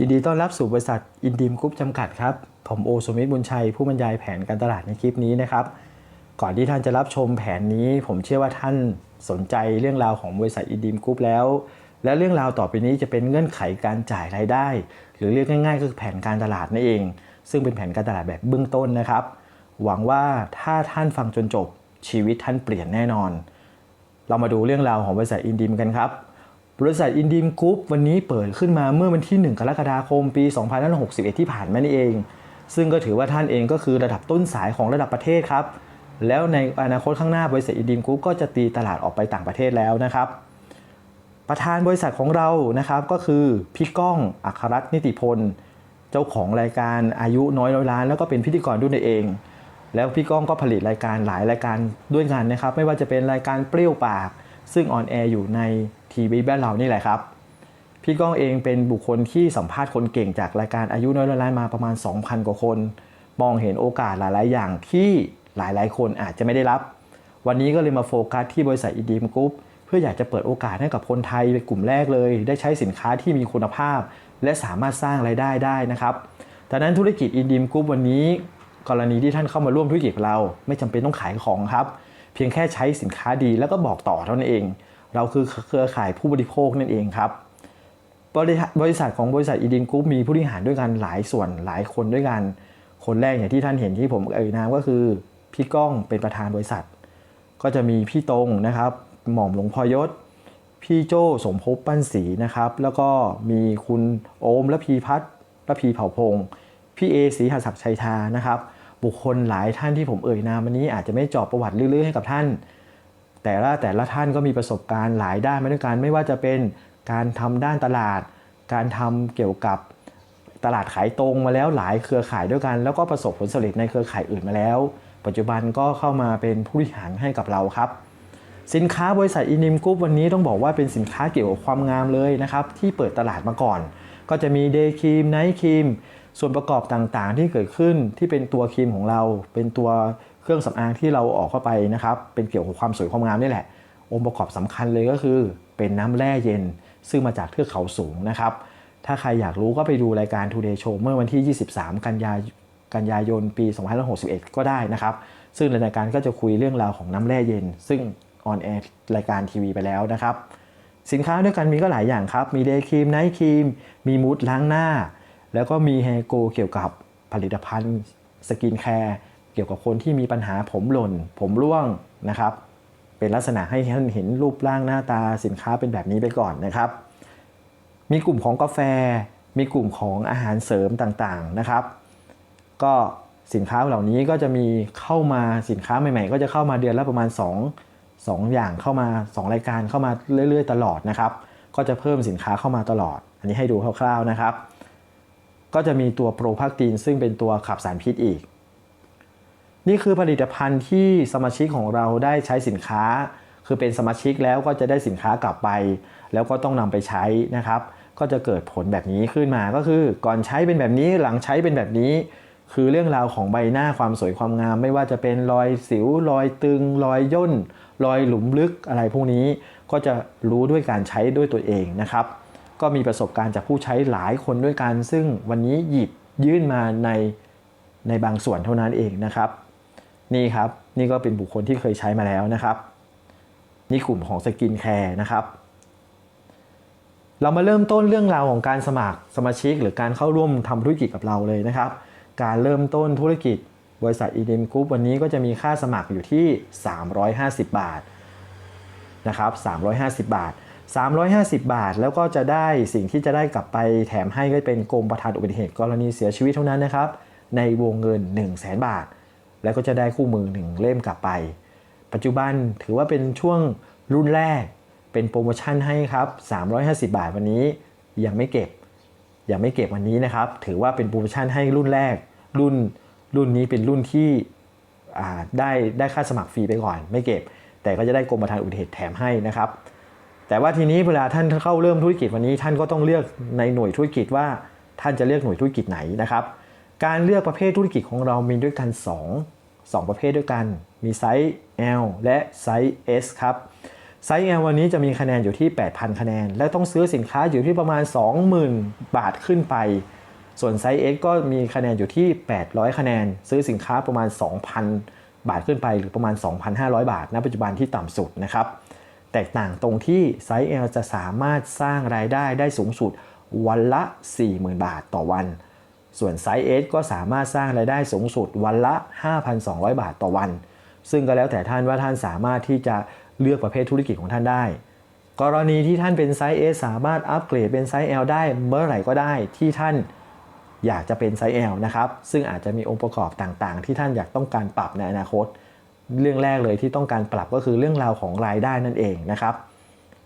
ยินดีต้อนรับสู่บริษัทอินดิมกรุ๊ปจำกัดครับ ผมโอสมิทบุญชัย ผู้บรรยายแผนการตลาดในคลิปนี้นะครับ ก่อนที่ท่านจะรับชมแผนนี้ ผมเชื่อว่าท่านสนใจเรื่องราวของบริษัทอินดิมกรุ๊ปแล้ว และเรื่องราวต่อไปนี้จะเป็นเงื่อนไขการจ่ายรายได้ หรือเรียกง่ายๆ ก็คือแผนการตลาดนั่นเอง ซึ่งเป็นแผนการตลาดแบบเบื้องต้นนะครับ หวังว่าถ้าท่านฟังจนจบชีวิตท่านเปลี่ยนแน่นอน เรามาดูเรื่องราวของบริษัทอินดิมกันครับ บริษัทอินดิมกรุ๊ปวันนี้เปิดขึ้นมาเมื่อวันที่ 1 กรกฎาคมปี 2561 ที่ผ่านมานี่เอง ซึ่งก็ถือว่าท่านเองก็คือระดับต้นสายของระดับประเทศครับ แล้วในอนาคตข้างหน้าบริษัทอินดิมกรุ๊ปก็จะตีตลาดออกไปต่างประเทศแล้วนะครับ ประธานบริษัทของเรานะครับก็คือพี่ก้องอัครรัตน์นิติพล เจ้าของรายการอายุน้อยร้อยล้าน แล้วก็เป็นพิธีกรด้วยตัวเอง แล้วพี่ก้องก็ผลิตรายการหลายรายการด้วยกันนะครับ ไม่ว่าจะเป็นรายการเปรี้ยวปาก ซึ่งออนแอร์อยู่ในทีวีบ้านเรานี่แหละครับ พี่ก้องเองเป็นบุคคลที่สัมภาษณ์คนเก่งจากรายการอายุน้อยร้อยล้านมาประมาณ 2,000 กว่าคน มองเห็นโอกาสหลาย ๆ อย่างที่หลายๆ คนอาจจะไม่ได้รับ วันนี้ก็เลยมาโฟกัสที่บริษัทอีดีมกรุ๊ปเพื่ออยากจะเปิดโอกาสให้กับคนไทยเป็นกลุ่มแรกเลย ได้ใช้สินค้าที่มีคุณภาพ และสามารถสร้างไรายได้ได้นะครับดังนั้นธุรกิจอินดีมกรุ๊ปวันนี้ กรณีที่ท่านเข้ามาร่วมธุรกิจเรา ไม่จำเป็นต้องขายของครับ เพียงแค่ใช้สินค้าดีแล้วก็บอกต่อเท่านั้นเอง เราคือเครือข่ายผู้บริโภคนั่นเองครับบริษัทบริษัทของบริษัทอีดินกรุ๊ปมีผู้บริหารด้วยกันหลายส่วนหลายคนด้วยกัน คนแรกอย่างที่ท่านเห็นที่ผมเอ่ยนามก็คือ พี่ก้องเป็นประธานบริษัท ก็จะมีพี่ตรงนะครับ หม่อมหลวงพอยศ พี่โจ้สมภพปั้นศรีนะครับ แล้วก็มีคุณโอมและพีพัฒน์และพีเผ่าพงศ์พี่เอศรีหศักดิ์ชัยทานะครับ บุคคลหลายท่านที่ผมเอ่ยนามวันนี้อาจจะไม่จอบประวัติเรื่อยๆให้กับท่าน แต่ละแต่ละท่านก็มีประสบการณ์หลายด้านมาด้วยกันไม่ว่าจะเป็นการทำด้านตลาด การทำเกี่ยวกับตลาดขายตรงมาแล้วหลายเครือข่ายด้วยกัน แล้วก็ประสบผลสำเร็จในเครือข่ายอื่นมาแล้ว ปัจจุบันก็เข้ามาเป็นผู้บริหารให้กับเราครับ สินค้าบริษัทอินิมกรุ๊ปวันนี้ต้องบอกว่าเป็นสินค้าเกี่ยวกับความงามเลยนะครับที่เปิดตลาดมาก่อน ก็จะมีเดย์ครีมไนท์ครีม ส่วนประกอบต่างๆ ที่เกิดขึ้นที่เป็นตัวครีมของเรา เป็นตัวเครื่องสำอางที่เราออกเข้าไปนะครับ เป็นเกี่ยวกับความสวยความงามนี่แหละ องค์ประกอบสำคัญเลยก็คือ เป็นน้ำแร่เย็น ซึ่งมาจากเทือกเขาสูงนะครับ ถ้าใครอยากรู้ก็ไปดูรายการ Today Show เมื่อวันที่ 23 กันยากันยายนปี2561 ก็ได้นะครับ ซึ่งในรายการก็จะคุยเรื่องราวของน้ำแร่เย็น ซึ่งออนแอร์รายการทีวีไปแล้วนะครับ สินค้าด้วยกันมีก็หลายอย่างครับ มีเดย์ครีมไนท์ครีม มีมูดล้างหน้า แล้วก็มีแฮโกเกี่ยวกับผลิตภัณฑ์สกินแคร์เกี่ยวกับคนที่มีปัญหาผมหล่น ผมร่วงนะครับ เป็นลักษณะให้ท่านเห็นรูปร่างหน้าตาสินค้าเป็นแบบนี้ไปก่อนนะครับ มีกลุ่มของกาแฟ มีกลุ่มของอาหารเสริมต่างๆนะครับ ก็สินค้าเหล่านี้ก็จะมีเข้ามาสินค้าใหม่ๆ ก็จะเข้ามาเดือนละประมาณ 2 2 อย่างเข้ามา 2 รายการเข้ามาเรื่อยๆ ตลอดนะครับ ก็จะเพิ่มสินค้าเข้ามาตลอด อันนี้ให้ดูคร่าวๆนะครับ ก็จะมีตัวโปรพักตีนซึ่งเป็นตัวขับสารพิษอีก นี่คือผลิตภัณฑ์ที่สมาชิกของเราได้ใช้สินค้า คือเป็นสมาชิกแล้วก็จะได้สินค้ากลับไป แล้วก็ต้องนำไปใช้นะครับ ก็จะเกิดผลแบบนี้ขึ้นมาก็คือ ก่อนใช้เป็นแบบนี้หลังใช้เป็นแบบนี้ คือเรื่องราวของใบหน้าความสวยความงาม ไม่ว่าจะเป็นรอยสิวรอยตึง รอยย่น รอยหลุมลึกอะไรพวกนี้ก็จะรู้ด้วยการใช้ด้วยตัวเองนะครับ ก็มีประสบการณ์จากผู้ใช้หลายคนด้วยกัน ซึ่งวันนี้หยิบยื่นมาในในบางส่วนเท่านั้นเองนะครับ นี่ครับนี่ก็เป็นบุคคลที่เคยใช้มาแล้วนะครับ นี่กลุ่มของสกินแคร์นะครับ เรามาเริ่มต้นเรื่องราวของการสมัครสมาชิก หรือการเข้าร่วมทำธุรกิจกับเราเลยนะครับ การเริ่มต้นธุรกิจ บริษัท e d m Group วันนี้ก็จะมีค่าสมัครอยู่ที่ 350 บาทนะครับ350 บาท 350 บาท แล้วก็จะได้สิ่งที่จะได้กลับไปแถมให้ก็เป็นกรมประทานอุบัติเหตุกรณีเสียชีวิตเท่านั้นนะครับ ในวงเงิน 1 0 0 0 0แบาท แล้วก็จะได้คู่มือ 1 เล่มกลับไป ปัจจุบันถือว่าเป็นช่วงรุ่นแรก เป็นโปรโมชั่นให้ครับ 350 บาทวันนี้ยังไม่เก็บ ยังไม่เก็บวันนี้นะครับ ถือว่าเป็นโปรโมชั่นให้รุ่นแรก รุ่นรุ่นนี้เป็นรุ่นที่ได้ได้ค่าสมัครฟรีไปก่อน ไม่เก็บ แต่ก็จะได้กรมธรรม์อุบัติเหตุแถมให้นะครับ แต่ว่าทีนี้เวลาท่านเข้าเริ่มธุรกิจวันนี้ ท่านก็ต้องเลือกในหน่วยธุรกิจว่าท่านจะเลือกหน่วยธุรกิจไหนนะครับ การเลือกประเภทธุรกิจของเรามีด้วยกัน 2 2 ประเภทด้วยกัน มีไซส์ L และไซส์ S ครับ ไซส์ L วันนี้จะมีคะแนนอยู่ที่ 8,000 คะแนน และต้องซื้อสินค้าอยู่ที่ประมาณ 20,000 บาทขึ้นไป ส่วนไซส์ S ก็มีคะแนนอยู่ที่ 800 คะแนน ซื้อสินค้าประมาณ 2,000 บาทขึ้นไป หรือประมาณ 2,500 บาทณปัจจุบันที่ต่ำสุดนะครับ แตกต่างตรงที่ไซส์ L จะสามารถสร้างรายได้ได้สูงสุดวันละ 40,000 บาทต่อวัน ส่วนไซส์ S ก็สามารถสร้างรายได้สูงสุดวันละ 5,200 บาทต่อวัน ซึ่งก็แล้วแต่ท่านว่าท่านสามารถที่จะเลือกประเภทธุรกิจของท่านได้ กรณีที่ท่านเป็นไซส์ S สามารถอัปเกรดเป็นไซส์ L ได้เมื่อไหร่ก็ได้ที่ท่านอยากจะเป็นไซส์ L นะครับ ซึ่งอาจจะมีองค์ประกอบต่างๆ ที่ท่านอยากต้องการปรับในอนาคต เรื่องแรกเลยที่ต้องการปรับก็คือเรื่องราวของรายได้นั่นเองนะครับ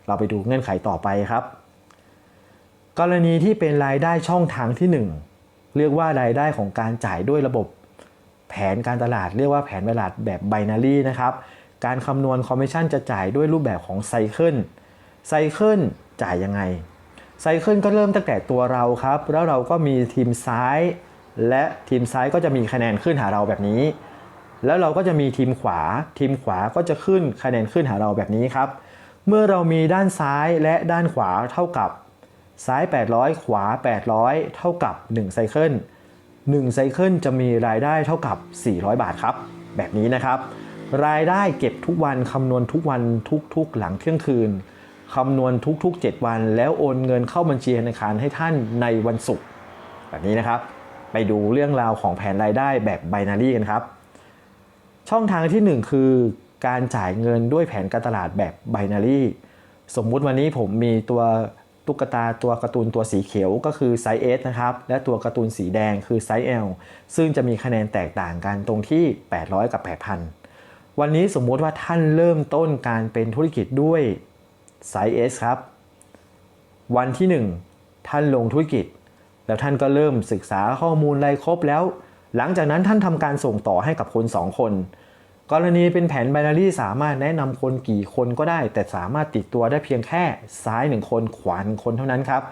เราไปดูเงื่อนไขต่อไปครับ กรณีที่เป็นรายได้ช่องทางที่ 1 เรียกว่ารายได้ของการจ่ายด้วยระบบ แผนการตลาด เรียกว่าแผนตลาดแบบไบนารีนะครับการคำนวณคอมมิชชั่นจะจ่ายด้วยรูปแบบของไซเคิลไซเคิลจ่ายยังไงไซเคิลก็เริ่มตั้งแต่ตัวเราครับ แล้วเราก็มีทีมซ้าย และทีมซ้ายก็จะมีคะแนนขึ้นหาเราแบบนี้ แล้วเราก็จะมีทีมขวา ทีมขวาก็จะขึ้นคะแนนขึ้นหาเราแบบนี้ครับ เมื่อเรามีด้านซ้ายและด้านขวาเท่ากับ ซ้าย 800 ขวา 800 เท่ากับ1ไซเคิล1ไซเคิลจะมีรายได้เท่ากับ 400 บาทครับ แบบนี้นะครับ รายได้เก็บทุกวันคำนวณทุกวันทุกๆ หลังเที่ยงคืนคำนวณทุก ๆ 7 วัน แล้วโอนเงินเข้าบัญชีธนาคารให้ท่านในวันศุกร์แบบนี้นะครับ ไปดูเรื่องราวของแผนรายได้แบบไบนารีกันครับ ช่องทางที่ 1 คือการจ่ายเงินด้วยแผนการตลาดแบบไบนารีสมมุติวันนี้ผมมีตัวตุ๊กตาตัวการ์ตูนตัวสีเขียวก็คือไซส์ S นะครับ และตัวการ์ตูนสีแดงคือไซส์ L ซึ่งจะมีคะแนนแตกต่างกันตรงที่ 800 กับ 8,000 วันนี้สมมุติว่าท่านเริ่มต้นการเป็นธุรกิจด้วยไซส์ S ครับ วันที่ 1 ท่านลงธุรกิจ แล้วท่านก็เริ่มศึกษาข้อมูลอะไรครบแล้ว หลังจากนั้นท่านทำการส่งต่อให้กับคน 2 คน กรณีเป็นแผนไบนารีสามารถแนะนำคนกี่คนก็ได้ แต่สามารถติดตัวได้เพียงแค่ซ้าย 1 คนขวาหนึ่งคนเท่านั้นครับ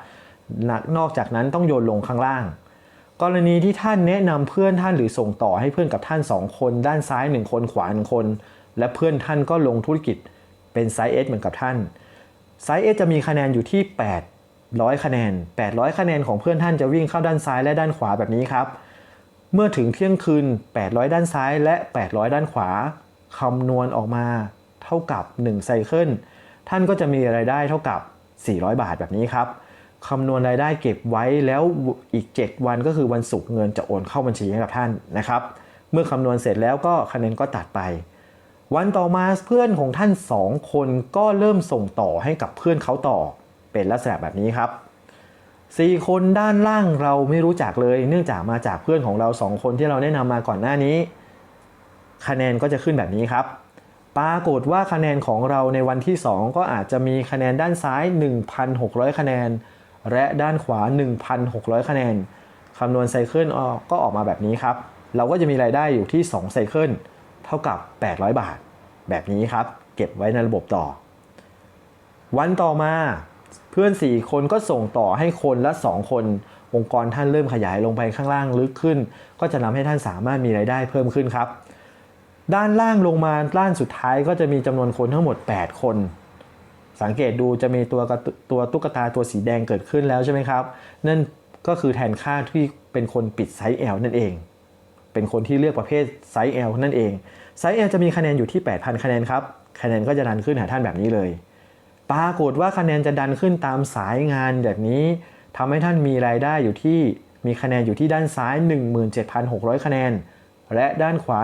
นนอกจากนั้นต้องโยนลงข้างล่าง กรณีที่ท่านแนะนำเพื่อนท่านหรือส่งต่อให้เพื่อนกับท่าน 2 คน ด้านซ้าย 1 คนขวา1คน และเพื่อนท่านก็ลงธุรกิจเป็นไซส์ S เหมือนกับท่านไซส์ S จะมีคะแนนอยู่ที่ 800 คะแนน 800 คะแนนของเพื่อนท่านจะวิ่งเข้าด้านซ้ายและด้านขวาแบบนี้ครับ เมื่อถึงเที่ยงคืน 800 ด้านซ้ายและ 800 ด้านขวาคำนวณออกมาเท่ากับ1ไซเคิลท่านก็จะมีรายได้เท่ากับ 400 บาทแบบนี้ครับคำนวณรายได้เก็บไว้แล้วอีก 7 วันก็คือวันศุกร์เงินจะโอนเข้าบัญชีให้กับท่านนะครับ เมื่อคำนวณเสร็จแล้วก็คะแนนก็ตัดไป วันต่อมาเพื่อนของท่าน 2 คนก็เริ่มส่งต่อให้กับเพื่อนเขาต่อเป็นลักษณะแบบนี้ครับ สี่คนด้านล่างเราไม่รู้จักเลย เนื่องจากมาจากเพื่อนของเราสองคนที่เราแนะนำมาก่อนหน้านี้ คะแนนก็จะขึ้นแบบนี้ครับ ปรากฏว่าคะแนนของเราในวันที่ 2 ก็อาจจะมีคะแนนด้านซ้าย 1,600 คะแนน และด้านขวา 1,600 คะแนนคำนวณไซเคิลกก็ออกมาแบบนี้ครับ เราก็จะมีรายได้อยู่ที่2ไซเคิลเท่ากับ 800 บาท แบบนี้ครับ เก็บไว้ในระบบต่อ วันต่อมา เพื่อน 4 คนก็ส่งต่อให้คนละ 2 คน องค์กรท่านเริ่มขยายลงไปข้างล่างลึกขึ้น ก็จะทำให้ท่านสามารถมีรายได้เพิ่มขึ้นครับ ด้านล่างลงมาด้านสุดท้ายก็จะมีจำนวนคนทั้งหมด 8 คน สังเกตดูจะมีตัวตูตัวตุ๊กตาตัวสีแดงเกิดขึ้นแล้วใช่ไหมครับ นั่นก็คือแทนค่าที่เป็นคนปิดไซส์ L นั่นเอง เป็นคนที่เลือกประเภทไซส์ L นั่นเอง ไซส์ L จะมีคะแนนอยู่ที่ 8,000 คะแนนครับ คะแนนก็จะดันขึ้นหาท่านแบบนี้เลย ปรากฏว่าคะแนนจะดันขึ้นตามสายงานแบบนี้ทำให้ท่านมีรายได้อยู่ที่มีคะแนนอยู่ที่ด้านซ้าย 17,600 คะแนน และด้านขวา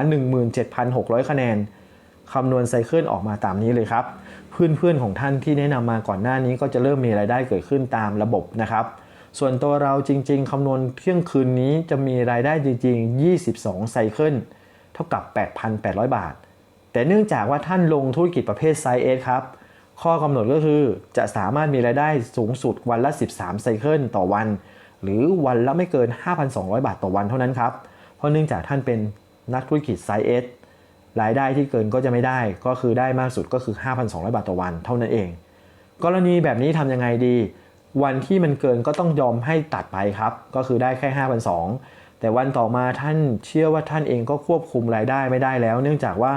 17,600 คะแนนคำนวณไซเคิลออกมาตามนี้เลยครับ เพื่อนๆของท่านที่แนะนำมาก่อนหน้านี้ก็จะเริ่มมีรายได้เกิดขึ้นตามระบบนะครับ ส่วนตัวเราจริงๆคำนวณเที่ยงคืนนี้จะมีรายได้จริงๆ 22 ไซเคิลเท่ากับ 8,800 บาท แต่เนื่องจากว่าท่านลงธุรกิจประเภทไซส์ S ครับ ข้อกำหนดก็คือจะสามารถมีรายได้สูงสุดวันละ 13 ไซเคิลต่อวัน หรือวันละไม่เกิน 5,200 บาทต่อวันเท่านั้นครับ เพราะเนื่องจากท่านเป็นนักธุรกิจไซส์ S รายได้ที่เกินก็จะไม่ได้ ก็คือได้มากสุดก็คือ 5,200 บาทต่อวันเท่านั้นเอง กรณีแบบนี้ทำยังไงดี วันที่มันเกินก็ต้องยอมให้ตัดไปครับ ก็คือได้แค่5,200แต่วันต่อมาท่านเชื่อว่าท่านเองก็ควบคุมรายได้ไม่ได้แล้ว เนื่องจากว่า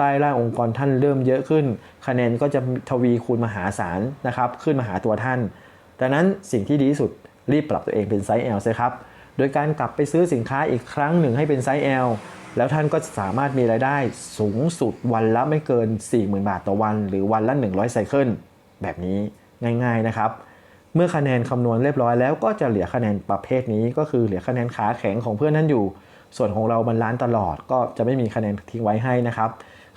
ใต้ล่างองค์กรท่านเริ่มเยอะขึ้น คะแนนก็จะทวีคูณมหาศาลนะครับขึ้นมาหาตัวท่านดังนั้นสิ่งที่ดีที่สุดรีบปรับตัวเองเป็นไซส์ L ใช่ครับโดยการกลับไปซื้อสินค้าอีกครั้งหนึ่งให้เป็นไซส์ L แล้วท่านก็สามารถมีรายได้สูงสุดวันละไม่เกิน 40,000 บาทต่อวัน หรือวันละ 100 ไซเคิลแบบนี้ง่าย ๆนะครับ เมื่อคะแนนคำนวณเรียบร้อยแล้วก็จะเหลือคะแนนประเภทนี้ก็คือเหลือคะแนนขาแข็งของเพื่อนท่านอยู่ ส่วนของเรามันล้านตลอดก็จะไม่มีคะแนนทิ้งไว้ให้นะครับ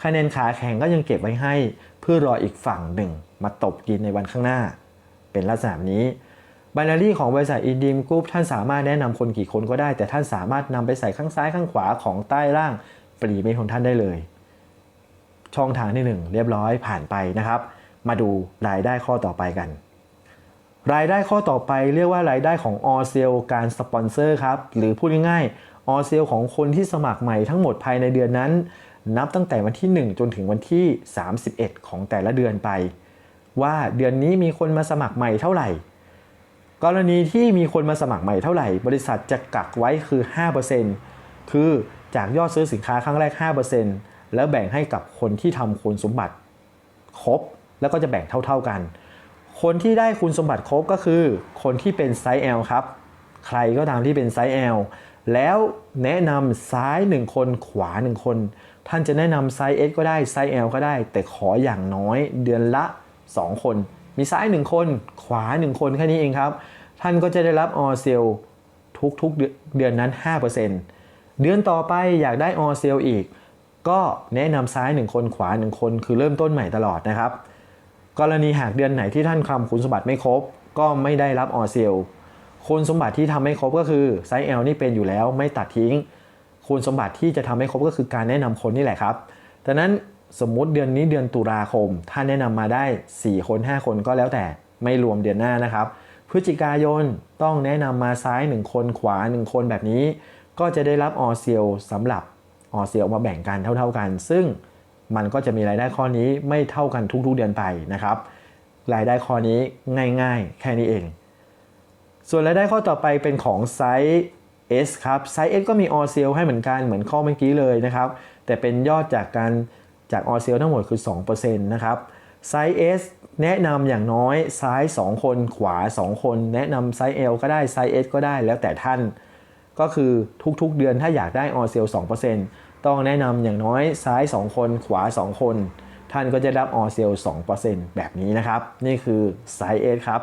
คะแนนขาแข็งก็ยังเก็บไว้ให้ เพื่อรออีกฝั่งหนึ่ง มาตบกินในวันข้างหน้า เป็นลักษณะนี้บ i นารีของบริษัทอินดีมกรุ๊ปท่านสามารถแนะนำคนกี่คนก็ได้ แต่ท่านสามารถนำไปใส่ข้างซ้ายข้างขวาของใต้ล่างปรีเมทของท่านได้เลย ช่องทางที่หนึ่งเรียบร้อยผ่านไปนะครับ มาดูรายได้ข้อต่อไปกัน รายได้ข้อต่อไปเรียกว่ารายได้ของออเซลการสปอนเซอร์ครับ หรือพูดง่ายๆออเซลของคนที่สมัครใหม่ทั้งหมดภายในเดือนนั้น นับตั้งแต่วันที่ 1 จนถึงวันที่ 31 ของแต่ละเดือนไป ว่าเดือนนี้มีคนมาสมัครใหม่เท่าไหร่ กรณีที่มีคนมาสมัครใหม่เท่าไหร่ บริษัทจะกักไว้คือ 5%คือจากยอดซื้อสินค้าครั้งแรก 5%แล้วแบ่งให้กับคนที่ทำคุณสมบัติครบแล้วก็จะแบ่งเท่า ๆกัน คนที่ได้คุณสมบัติครบก็คือ คนที่เป็นไซส์ L ครับ ใครก็ตามที่เป็นไซส์ L แล้วแนะนำซ้าย 1 คนขวา 1 คน ท่านจะแนะนำไซส์ S ก็ได้ไซส์ L ก็ได้ แต่ขออย่างน้อยเดือนละ 2 คน มีซ้าย 1 คน ขวา 1 คนแค่นี้เองครับ ท่านก็จะได้รับออเซลทุกๆเดือนเดือนนั้น 5%เดือนต่อไปอยากได้ออเซลอีก ก็แนะนำซ้าย 1 คนขวา 1 คน คือเริ่มต้นใหม่ตลอดนะครับ กรณีหากเดือนไหนที่ท่านคำคุณสมบัติไม่ครบ ก็ไม่ได้รับออเซล คุณสมบัติที่ทำให้ครบก็คือไซส์ L นี่เป็นอยู่แล้วไม่ตัดทิ้ง คุณสมบัติที่จะทำให้ครบก็คือการแนะนำคนนี่แหละครับดังนั้นสมมุติเดือนนี้เดือนตุลาคมท่าแนะนำมาได้ 4 คน 5 คนก็แล้วแต่ไม่รวมเดือนหน้านะครับ พฤศจิกายนต้องแนะนำมาซ้าย 1 คนขวา 1 คนแบบนี้ ก็จะได้รับออเซลสำหรับออเซลมาแบ่งกันเท่า ๆกัน ซึ่งมันก็จะมีรายได้ข้อนี้ไม่เท่ากันทุกๆเดือนไปนะครับ รายได้ข้อนี้ง่าย ๆ แค่นี้เอง ส่วนรายได้ข้อต่อไปเป็นของไซส์ S ครับ ไซส์ S ก็มีออเซลให้เหมือนกันเหมือนข้อเมื่อกี้เลยนะครับ แต่เป็นยอดจากการจากออเซลทั้งหมดคือ 2%นะครับ ไซส์ S แนะนำอย่างน้อยซ้าย 2 คนขวา 2 คน แนะนำไซส์ L ก็ได้ไซส์ S ก็ได้แล้วแต่ท่าน ก็คือทุกๆเดือนถ้าอยากได้ออเซล2%ต้องแนะนำอย่างน้อยซ้าย 2 คนขวา 2 คน ท่านก็จะรับออเซล2%แบบนี้นะครับ นี่คือไซส์ S ครับ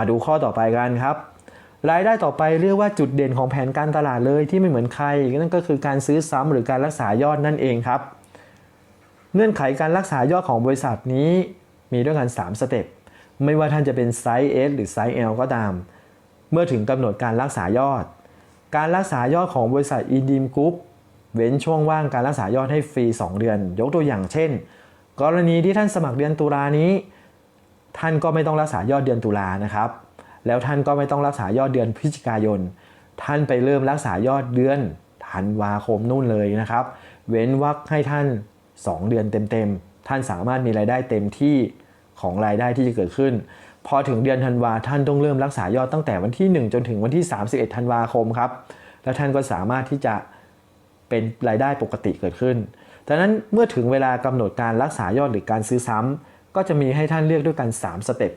มาดูข้อต่อไปกันครับ รายได้ต่อไปเรียกว่าจุดเด่นของแผนการตลาดเลยที่ไม่เหมือนใคร นั่นก็คือการซื้อซ้ำหรือการรักษายอดนั่นเองครับ เงื่อนไขการรักษายอดของบริษัทนี้มีด้วยกัน 3 สเต็ป ไม่ว่าท่านจะเป็นไซส์ S หรือไซส์ L ก็ตาม เมื่อถึงกำหนดการรักษายอด การรักษายอดของบริษัทอีดีมกรุ๊ปเว้นช่วงว่างการรักษายอดให้ฟรี 2 เดือน ยกตัวอย่างเช่น กรณีที่ท่านสมัครเดือนตุลานี้ ท่านก็ไม่ต้องรักษายอดเดือนตุลานะครับ แล้วท่านก็ไม่ต้องรักษายอดเดือนพฤศจิกายน ท่านไปเริ่มรักษายอดเดือนธันวาคมนู่นเลยนะครับ เว้นวรรคให้ท่าน 2 เดือนเต็มๆ ท่านสามารถมีรายได้เต็มที่ของรายได้ที่จะเกิดขึ้น พอถึงเดือนธันวาท่านต้องเริ่มรักษายอดตั้งแต่วันที่ 1 จนถึงวันที่ 31ธันวาคมครับ แล้วท่านก็สามารถที่จะเป็นรายได้ปกติเกิดขึ้นดังนั้นเมื่อถึงเวลากำหนดการรักษายอดหรือการซื้อซ้ำ ก็จะมีให้ท่านเลือกด้วยกัน 3 สเต็ป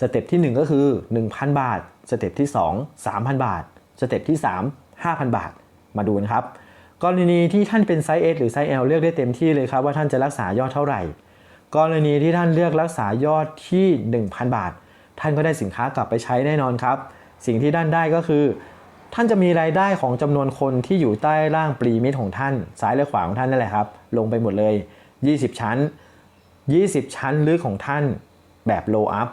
สเต็ปที่ 1 ก็คือ 1,000 บาท สเต็ปที่ 2 3,000 บาท สเต็ปที่ 3 5,000 บาท มาดูนะครับ กรณีที่ท่านเป็นไซส์ S หรือไซส์ L เลือกได้เต็มที่เลยครับว่าท่านจะรักษายอดเท่าไหร่ กรณีที่ท่านเลือกรักษายอดที่ 1,000 บาท ท่านก็ได้สินค้ากลับไปใช้แน่นอนครับ สิ่งที่ท่านได้ก็คือ ท่านจะมีรายได้ของจำนวนคนที่อยู่ใต้ล่างปรีมิตของท่าน ซ้ายและขวาของท่านนั่นแหละครับ ลงไปหมดเลย 20 ชั้น 20 ชั้นลึกของท่านแบบ low up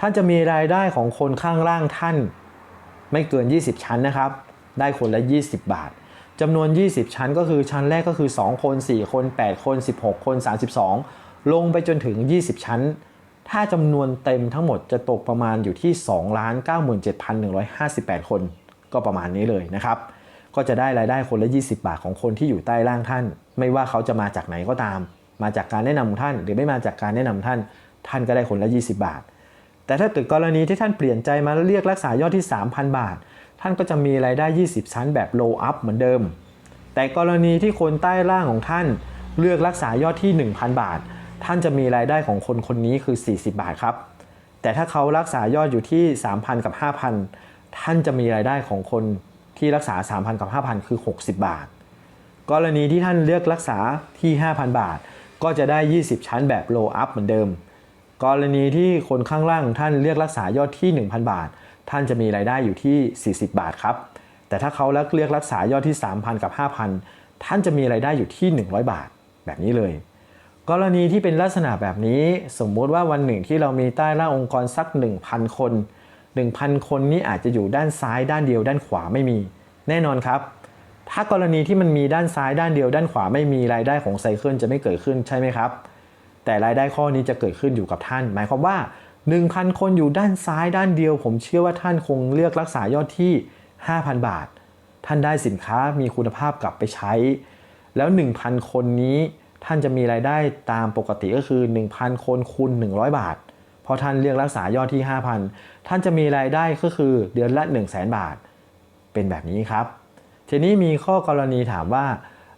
ท่านจะมีรายได้ของคนข้างล่างท่าน ไม่เกิน 20 ชั้นนะครับ ได้คนละ 20 บาทจำนวน 20 ชั้นก็คือชั้นแรกก็คือ 2 คน 4 คน 8 คน 16 คน 32 ลงไปจนถึง 20 ชั้น ถ้าจำนวนเต็มทั้งหมดจะตกประมาณอยู่ที่ 2,97,158 คน ก็ประมาณนี้เลยนะครับ ก็จะได้รายได้คนละ 20 บาทของคนที่อยู่ใต้ล่างท่าน ไม่ว่าเขาจะมาจากไหนก็ตาม มาจากการแนะนำของท่าน หรือไม่มาจากการแนะนำท่าน ท่านก็ได้คนละ 20 บาท แต่ถ้าเกิดกรณีที่ท่านเปลี่ยนใจมาแล้วเรียกรักษายอดที่ 3,000 บาท ท่านก็จะมีรายได้ 20 ชั้นแบบ low up เหมือนเดิม แต่กรณีที่คนใต้ล่างของท่าน เลือกรักษายอดที่ 1,000 บาท ท่านจะมีรายได้ของคนคนนี้คือ 40 บาทครับ แต่ถ้าเขารักษายอดอยู่ที่ 3,000 กับ 5,000 ท่านจะมีรายได้ของคนที่รักษา 3,000 กับ 5,000 คือ 60 บาท กรณีที่ท่านเลือกรักษาที่ 5,000 บาท ก็จะได้ 20 ชั้นแบบ low up เหมือนเดิม กรณีที่คนข้างล่างท่านเลือกรักษายอดที่ 1,000 บาท ท่านจะมีรายได้อยู่ที่ 40 บาทครับ แต่ถ้าเขาเลือกรักษายอดที่ 3,000 กับ 5,000 ท่านจะมีรายได้อยู่ที่ 100 บาท แบบนี้เลย กรณีที่เป็นลักษณะแบบนี้สมมุติว่าวันหนึ่งที่เรามีใต้ล่าองค์กรสัก 1,000 คน 1,000 คนนี้อาจจะอยู่ด้านซ้ายด้านเดียวด้านขวาไม่มี แน่นอนครับ ถ้ากรณีที่มันมีด้านซ้ายด้านเดียวด้านขวาไม่มีรายได้ของไซเคิลจะไม่เกิดขึ้นใช่ไหมครับ แต่รายได้ข้อนี้จะเกิดขึ้นอยู่กับท่าน หมายความว่า 1,000 คนอยู่ด้านซ้ายด้านเดียว ผมเชื่อว่าท่านคงเลือกรักษายอดที่ 5,000 บาท ท่านได้สินค้ามีคุณภาพกลับไปใช้ แล้ว 1,000 คนนี้ท่านจะมีรายได้ตามปกติก็คือ 1,000 คนคูณ100 บาทพราะท่านเลือกรักษายอดที่ 5,000 ท่านจะมีรายได้ก็คือเดือนละ 1 0 0 0 0แบาท เป็นแบบนี้ครับ ทีนี้มีข้อกรณีถามว่า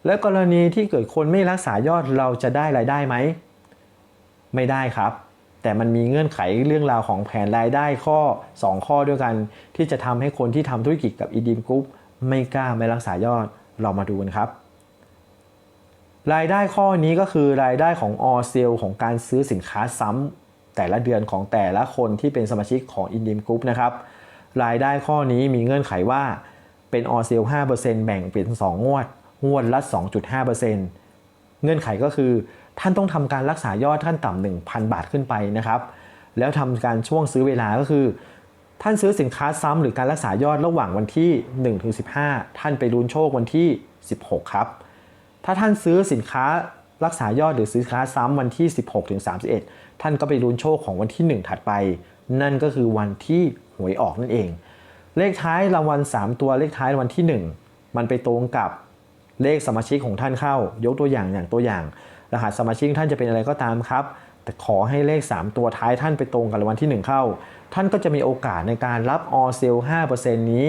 แล้วกรณีที่เกิดคนไม่รักษายอดเราจะได้รายได้ไหม ไม่ได้ครับ แต่มันมีเงื่อนไขเรื่องราวของแผนรายได้ข้อ 2 ข้อด้วยกันที่จะทำให้คนที่ทำธุรกิจกับอีดีมกรุ๊ปไม่กล้าไม่รักษายอดเรามาดูกันครับ รายได้ข้อนี้ก็คือรายได้ของออเซลของการซื้อสินค้าซ้ำแต่ละเดือนของแต่ละคนที่เป็นสมาชิกของอินดิมกรุ๊ปนะครับรายได้ข้อนี้มีเงื่อนไขว่า เป็นออเซล5%แบ่งเป็น 2 งวด งวดละ 2.5%เงื่อนไขก็คือท่านต้องทำการรักษายอดท่านต่ำ1,000 บาทขึ้นไปนะครับ แล้วทำการช่วงซื้อเวลาก็คือ ท่านซื้อสินค้าซ้ำหรือการรักษายอดระหว่างวันที่ 1-15 ท่านไปลุ้นโชควันที่ 16 ครับ ถ้าท่านซื้อสินค้ารักษายอดหรือสินค้าซ้ำวันที่ 16ถึง31 ท่านก็ไปลุ้นโชคของวันที่ 1 ถัดไป นั่นก็คือวันที่หวยออกนั่นเอง เลขท้ายรางวัล 3 ตัวเลขท้ายรางวัลที่ 1 มันไปตรงกับเลขสมาชิกของท่านเข้า ยกตัวอย่างอย่างตัวอย่าง รหัสสมาชิกท่านจะเป็นอะไรก็ตามครับ แต่ขอให้เลข 3 ตัวท้ายท่านไปตรงกับรางวัลที่ 1 เข้า ท่านก็จะมีโอกาสในการรับออเซล5%นี้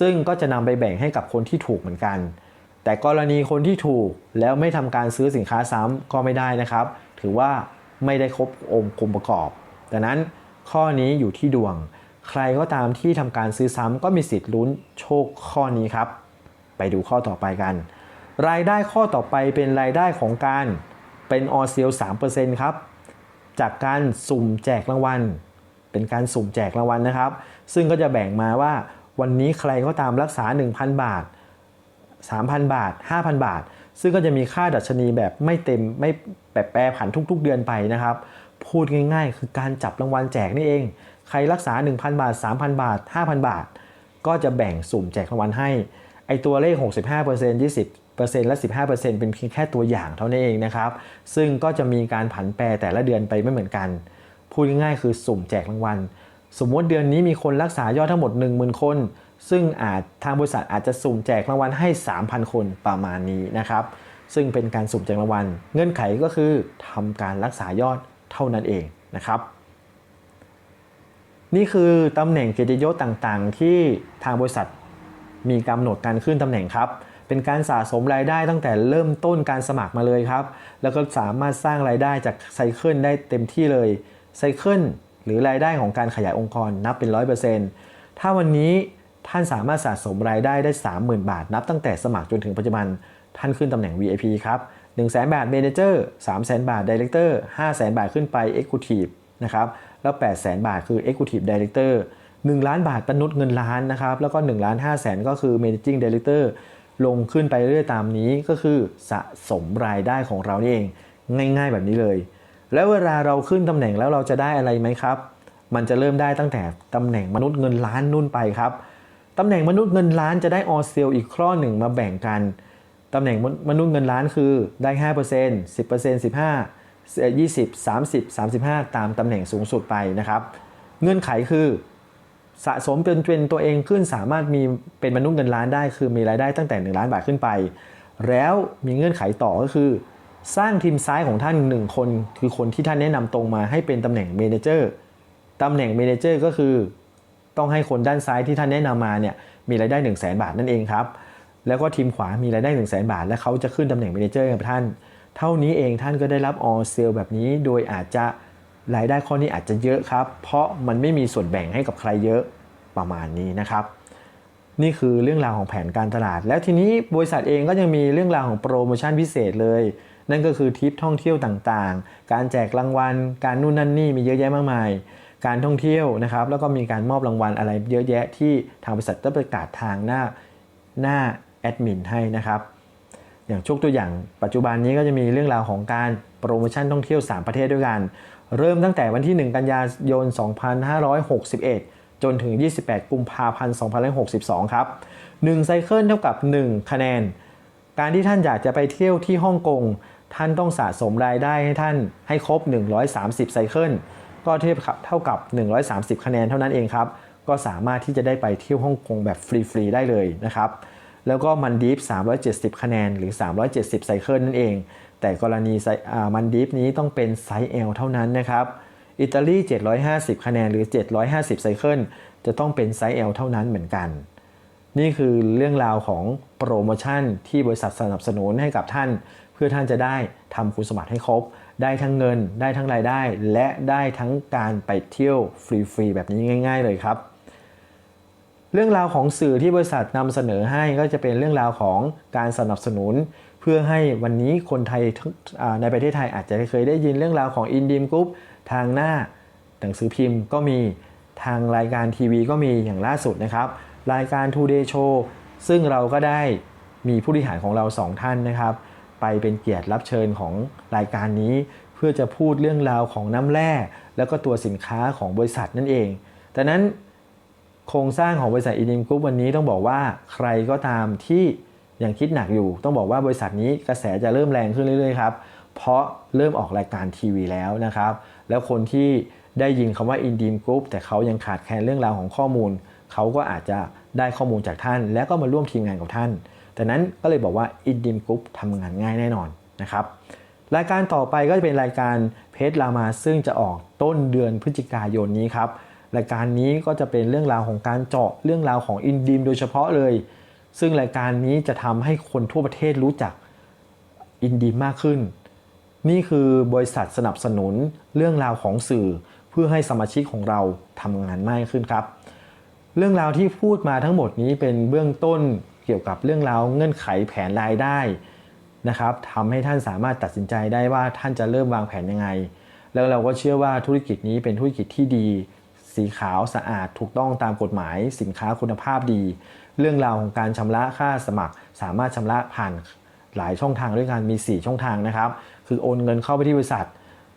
ซึ่งก็จะนำไปแบ่งให้กับคนที่ถูกเหมือนกัน แต่กรณีคนที่ถูกแล้วไม่ทำการซื้อสินค้าซ้ำก็ไม่ได้นะครับ ถือว่าไม่ได้ครบองค์ประกอบดังนั้นข้อนี้อยู่ที่ดวง ใครก็ตามที่ทำการซื้อซ้ำก็มีสิทธิ์ลุ้นโชคข้อนี้ครับ ไปดูข้อต่อไปกัน รายได้ข้อต่อไปเป็นรายได้ของการเป็นออเซียล3%ครับ จากการสุ่มแจกรางวัล เป็นการสุ่มแจกรางวัลนะครับ ซึ่งก็จะแบ่งมาว่าวันนี้ใครก็ตามรักษา 1,000 บาท 3,000 บาท 5,000 บาท ซึ่งก็จะมีค่าดัชนีแบบไม่เต็มไม่แบบแปรผันทุกๆเดือนไปนะครับ พูดง่ายๆ คือการจับรางวัลแจกนี่เอง ใครรักษา 1,000 บาท 3,000 บาท 5,000 บาท ก็จะแบ่งสุ่มแจกรางวัลให้ ไอตัวเลข 65% 20%และ 15%เป็นเพียงแค่ตัวอย่างเท่านั้นเองนะครับ ซึ่งก็จะมีการผันแปรแต่ละเดือนไปไม่เหมือนกัน พูดง่ายๆคือสุ่มแจกรางวัล สมมติเดือนนี้มีคนรักษายอดทั้งหมด 10,000 คน ซึ่งอาจทางบริษัทอาจจะสุ่มแจกรางวัลให้ 3,000 คนประมาณนี้นะครับ ซึ่งเป็นการสุ่มแจกรางวัล เงื่อนไขก็คือทำการรักษายอดเท่านั้นเองนะครับ นี่คือตำแหน่งเกียรติยศต่างๆ ที่ทางบริษัทมีกำหนดการขึ้นตำแหน่งครับ เป็นการสะสมรายได้ตั้งแต่เริ่มต้นการสมัครมาเลยครับ แล้วก็สามารถสร้างรายได้จากไซเคิลได้เต็มที่เลยไซเคิลหรือรายได้ของการขยายองค์กรนับเป็น 100%ถ้าวันนี้ท่านสามารถสะสมรายได้ได้ 30,000 บาท นับตั้งแต่สมัครจนถึงปัจจุบัน ท่านขึ้นตำแหน่ง VIP ครับ1 0 0 0 0 0 บาท Manager 3 0 0 0 0 0 บาท Director 5 0 0 0 0 0 บาทขึ้นไป Executive นะครับ แล้ว 8 0 0 0 0 0บาทคือ Executive Director 1 ล้านบาทตนุษเงินล้านนะครับ แล้วก็1ล้าน5แสนก็คือ Managing Director ลงขึ้นไปเรื่อยๆตามนี้ก็คือสะสมรายได้ของเรานี่เอง ง่ายๆแบบนี้เลย แล้วเวลาเราขึ้นตำแหน่งแล้วเราจะได้อะไรไหมครับ มันจะเริ่มได้ตั้งแต่ตำแหน่งมนุษย์เงินล้านนู่นไปครับตำแหน่งมนุษย์เงินล้านจะได้ออเซลอีกข้อหนึ่งมาแบ่งกันตำแหน่งมนุษย์เงินล้านคือได้ 5% 10% 15 20 30 35 ตามตำแหน่งสูงสุดไปนะครับ เงื่อนไขคือสะสมเป็นเป็นตัวเองขึ้นสามารถมีเป็นมนุษย์เงินล้านได้คือมีรายได้ตั้งแต่ 1 ล้านบาทขึ้นไป แล้วมีเงื่อนไขต่อก็คือ สร้างทีมซ้ายของท่านหนึ่งคน คือคนที่ท่านแนะนำตรงมาให้เป็นตำแหน่งเมนเจอร์ตำแหน่งเมนเจอร์ก็คือ ต้องให้คนด้านซ้ายที่ท่านแนะนำมาเนี่ยมีรายได้ 1 0 0 0 0แบาทนั่นเองครับแล้วก็ทีมขวามีรายได้ 1 0 0 0 0แบาท และเขาจะขึ้นตำแหน่ง Manager กับท่าน เท่านี้เองท่านก็ได้รับ all sale แบบนี้ โดยอาจจะรายได้ข้อนี้อาจจะเยอะครับ เพราะมันไม่มีส่วนแบ่งให้กับใครเยอะประมาณนี้นะครับ นี่คือเรื่องราวของแผนการตลาด แล้วทีนี้บริษัทเองก็ยังมีเรื่องราวของโปรโมชั่นพิเศษเลย นั่นก็คือทริปท่องเที่ยวต่างๆ การแจกรางวัล การนู่นนั่นนี่มีเยอะแยะมากมาย การท่องเที่ยวนะครับ แล้วก็มีการมอบรางวัลอะไรเยอะแยะที่ทางบริษัทได้ประกาศทางหน้าหน้าแอดมินให้นะครับ อย่างชกตัวอย่างปัจจุบันนี้ก็จะมีเรื่องราวของการโปรโมชั่นท่องเที่ยว 3 ประเทศด้วยกัน เริ่มตั้งแต่วันที่ 1 กันยายน 2561 จนถึง 28 กุมภาพันธ์ 2562 ครับ1ไซเคิลเท่ากับ 1 คะแนน การที่ท่านอยากจะไปเที่ยวที่ฮ่องกงท่านต้องสะสมรายได้ให้ท่านให้ครบ 130 ไซเคิลก็เทียบกับเท่ากับ 130 คะแนนเท่านั้นเองครับ ก็สามารถที่จะได้ไปเที่ยวฮ่องกงแบบฟรี ๆ ได้เลยนะครับ แล้วก็มันดีฟ370 คะแนนหรือ 370ไซเคิลนั่นเอง แต่กรณีมันดีฟนี้ต้องเป็นไซส์ L เท่านั้นนะครับ อิตาลี 750 คะแนนหรือ 750ไซเคิลจะต้องเป็นไซส์ L เท่านั้นเหมือนกัน นี่คือเรื่องราวของโปรโมชั่นที่บริษัทสนับสนุนให้กับท่าน เพื่อท่านจะได้ทำคุณสมบัติให้ครบ ได้ทั้งเงิน ได้ทั้งรายได้ และได้ทั้งการไปเที่ยวฟรีๆแบบนี้ง่าย ๆ เลยครับ เรื่องราวของสื่อที่บริษัทนำเสนอให้ก็จะเป็นเรื่องราวของการสนับสนุน เพื่อให้วันนี้คนไทยในประเทศไทยอาจจะเคยได้ยินเรื่องราวของอินดีมกรุ๊ปทางหน้าหนังสือพิมพ์ก็มีทางรายการทีวีก็มีอย่างล่าสุดนะครับ รายการ Today Show ซึ่งเราก็ได้มีผู้บริหารของเราสองท่านนะครับ ไปเป็นเกียรติรับเชิญของรายการนี้ เพื่อจะพูดเรื่องราวของน้ำแร่ แล้วก็ตัวสินค้าของบริษัทนั่นเองดังนั้น โครงสร้างของบริษัทอินิมกรุ๊ปวันนี้ต้องบอกว่าใครก็ตามที่ยังคิดหนักอยู่ ต้องบอกว่าบริษัทนี้กระแสจะเริ่มแรงขึ้นเรื่อยๆครับเพราะเริ่มออกรายการทีวีแล้วนะครับ แล้วคนที่ได้ยินคำว่าอินดีมกรุ๊ปแต่เขายังขาดแคลนเรื่องราวของข้อมูล เขาก็อาจจะได้ข้อมูลจากท่าน แล้วก็มาร่วมทีมงานกับท่านแต่นั้นก็เลยบอกว่าอินดีมกรุ๊ปทำงานง่ายแน่นอนนะครับรายการต่อไปก็จะเป็นรายการเพจรามาซึ่งจะออกต้นเดือนพฤศจิกายนนี้ครับ รายการนี้ก็จะเป็นเรื่องราวของการเจาะเรื่องราวของอินดีมโดยเฉพาะเลย ซึ่งรายการนี้จะทำให้คนทั่วประเทศรู้จักอินดีมมากขึ้น นี่คือบริษัทสนับสนุนเรื่องราวของสื่อ เพื่อให้สมาชิกของเราทำงานมากขึ้นครับ เรื่องราวที่พูดมาทั้งหมดนี้เป็นเบื้องต้นเกี่ยวกับเรื่องราวเงื่อนไขแผนรายได้นะครับทำให้ท่านสามารถตัดสินใจได้ว่าท่านจะเริ่มวางแผนยังไง แล้วเราก็เชื่อว่าธุรกิจนี้เป็นธุรกิจที่ดี สีขาวสะอาดถูกต้องตามกฎหมาย สินค้าคุณภาพดี เรื่องราวของการชำระค่าสมัคร สามารถชำระผ่านหลายช่องทางด้วยกันมี 4 ช่องทางนะครับ คือโอนเงินเข้าไปที่บริษัท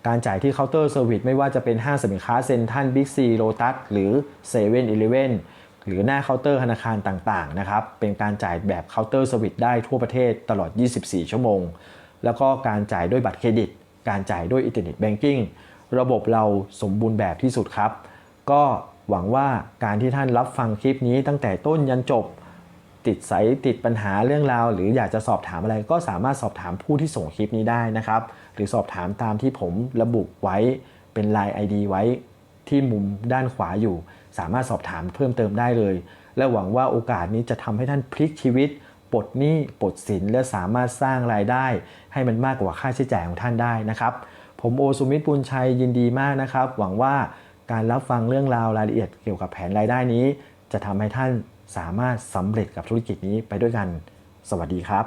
การจ่ายที่เคาน์เตอร์เซอร์วิสไม่ว่าจะเป็นห้างสรรพสินค้าเซ็นทรัลบิ๊กซีโลตัสหรือเซเว่นอีเลเว่นหรือหน้าเคาน์เตอร์ธนาคารต่างๆนะครับเป็นการจ่ายแบบเคาน์เตอร์เซอร์วิสได้ทั่วประเทศตลอด 24 ชั่วโมง แล้วก็การจ่ายด้วยบัตรเครดิต การจ่ายด้วยอินเทอร์เน็ตแบงกิ้งระบบเราสมบูรณ์แบบที่สุดครับ ก็หวังว่าการที่ท่านรับฟังคลิปนี้ตั้งแต่ต้นยันจบ ติดสายติดปัญหาเรื่องราว หรืออยากจะสอบถามอะไรก็สามารถสอบถามผู้ที่ส่งคลิปนี้ได้นะครับ หรือสอบถามตามที่ผมระบุไว้เป็น Line ID ไว้ที่มุมด้านขวาอยู่ สามารถสอบถามเพิ่มเติมได้เลย และหวังว่าโอกาสนี้จะทำให้ท่านพลิกชีวิตปลดหนี้ปลดสินและสามารถสร้างรายได้ ให้มันมากกว่าค่าใช้จ่ายของท่านได้นะครับ ผมโอสุมิตรปุญชัยยินดีมากนะครับ หวังว่า การรับฟังเรื่องราวรายละเอียดเกี่ยวกับแผนรายได้นี้ จะทำให้ท่านสามารถสำเร็จกับธุรกิจนี้ไปด้วยกัน สวัสดีครับ